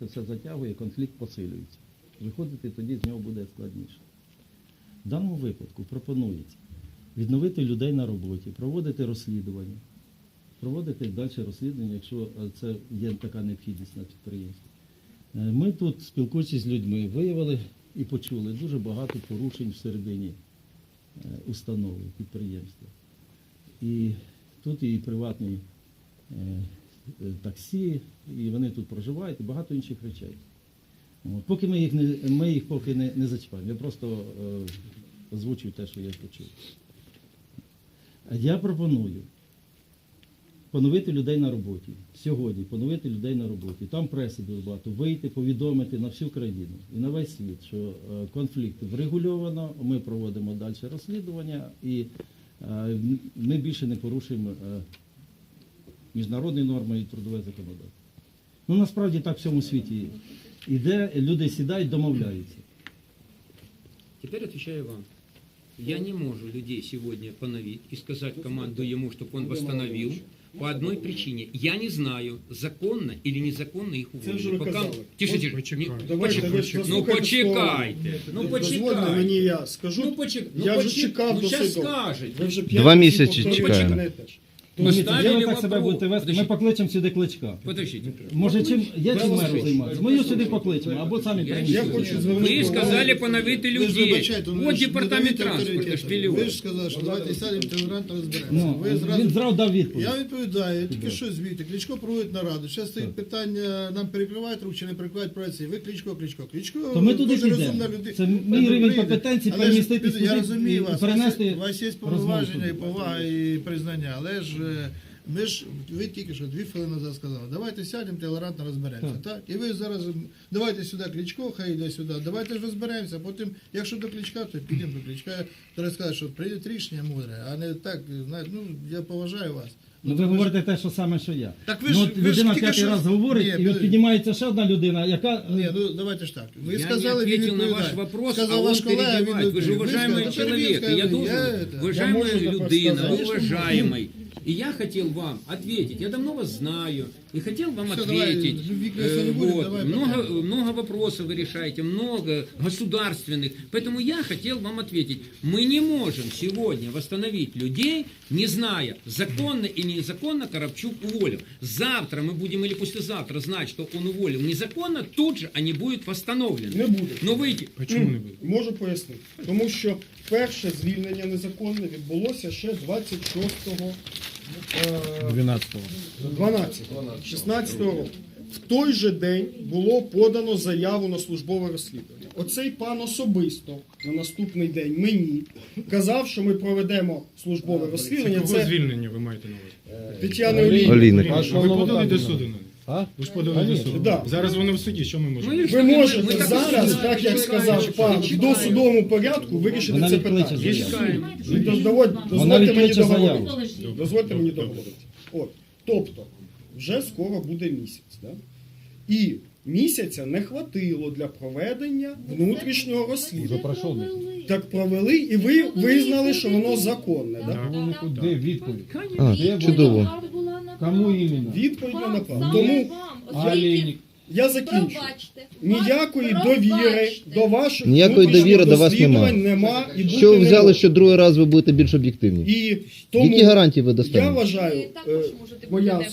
це все затягує, конфлікт посилюється. Виходити тоді з нього буде складніше. В даному випадку пропонується відновити людей на роботі, проводити розслідування, проводити далі розслідування, якщо е, це є така необхідність на підприємстві. Е, Ми тут, спілкуючись з людьми, виявили і почули дуже багато порушень всередині е, установи, підприємства. І тут і приватні е, таксі, і вони тут проживають, і багато інших речей. От. Поки ми їх не ми їх поки не, не зачіпаємо. Я просто е, озвучую те, що я почув. Я пропоную поновити людей на роботі. Сьогодні поновити людей на роботі. Там преси дуже багато. Вийти, повідомити на всю країну і на весь світ, що е, конфлікт врегульовано, ми проводимо далі розслідування і е, ми більше не порушуємо е, міжнародні норми і трудове законодавство. Ну насправді так в всьому світі іде, люди сідають, домовляються. Теперь отвечаю вам. Я не можу людей сегодня поновить и сказать команду ему, чтобы он восстановил. По одной причине. Я не знаю, законно или незаконно их Це вже уволили. ви казали. Тише, тише. Почекайте. Не- Давайте ви почекайте. Ну заслухайте почекайте. Ну Дозвольте почекайте. мені я скажу. Ну почек... ну, я вже почек- чекав ну, до щас суду. скажете. Ви вже Два місяці повторюєте чекаємо. одне і те ж. Дивіться, я ви так себе будете вести, ми покличемо сюди кличка. Подождите. Може, чим я чим меру прошу. займатися? Ми його сюди покличемо, або самі Я Я хочу звернути Ви сказали поновити Ви ж людей. вибачайте, ну, ви Вот ж не департамент даєте транспорту, авторитету. Ви ж сказали, що давайте сядемо толерантно розберемося. Ну, ви він зразу... зразу дав відповідь. Я відповідаю, тільки що звідти. Кличко проводить нараду. Зараз стоїть питання, нам перекривають рух чи не перекривають проекції. Ви Кличко, Кличко. Кличко То ми туди дуже підемо. розумна людина. Це мій Прийде. рівень компетенції Але ж, Я сюди розумію і вас. перенести У вас є- У вас є повноваження і розмову повага і признання, але ж е, ми ж, ви тільки що дві хвилини назад сказали, давайте сядемо, толерантно розберемося. Так. І ви зараз, давайте сюди Кличко, хай йде сюди, давайте ж розберемося, потім, якщо до Кличка, то підемо до Кличка. Треба сказати, що прийде рішення мудре, а не так, знаєте, ну, я поважаю вас. Ну ви говорите те, що саме, що я. Так ви ну, ж- от ви ж людина тільки п'ятий що- раз говорить, Ні, і от підожди. піднімається ще одна людина, яка Ні, ну давайте ж так. Ви Я сказали, не він ответил на відповідає. ваш вопрос, Сказав а он ваш колега, він перебивает. Вы же відповів. Ви уважаемый сказали, человек, и я я должен, это- Я уважаемая можу тепер людина, сказати. И я хотел вам ответить, я давно вас знаю, и хотел вам Всё, давай, ответить. любви к Э, лесу не будет, вот. давай много, пока. много вопросов вы решаете, много государственных. Поэтому я хотел вам ответить. Мы не можем сегодня восстановить людей, не зная, законно или незаконно Коробчук уволил. Завтра мы будем или послезавтра знать, что он уволил незаконно, тут же они будут восстановлены. Не буде. Но выйти, А чому не буде? Можу пояснити. Тому що перше звільнення незаконне відбулося ще 26-го е, 12-го. 12 16 року. В той же день було подано заяву на службове розслідування. Оцей пан особисто на наступний день мені казав, що ми проведемо службове розслідування. Це звільнення ви маєте на увазі? Тетяна Олійник. Олійник. Ви подали до суду? ну? А? Ви ж подали до суду. Да. Зараз вони в суді, що ми можемо? Ми- Ви Ми можете зараз, так як сказав пан, в досудовому порядку вирішити Вона це питання. Чекаємо. І Вона Дозвольте мені відкличе договорити. Дозвольте мені договорити. От, тобто, вже скоро буде місяць. Да? І місяця не хватило для проведення внутрішнього розслідування. Так провели, і ви визнали, що воно законне. Да? Де відповідь? А, чудово. Кому іменно? Відповідь вам, напала. Вам, Тому вам, оскільки- Олійник? я закінчу. Пробачте. Ніякої довіри до ваших Ніякої внутрішніх довіри до вас немає, нема. і бути Що ви не взяли, може. що другий раз ви будете більш об'єктивні? І тому Які гарантії ви дасте? я вважаю, також е, можете бути моя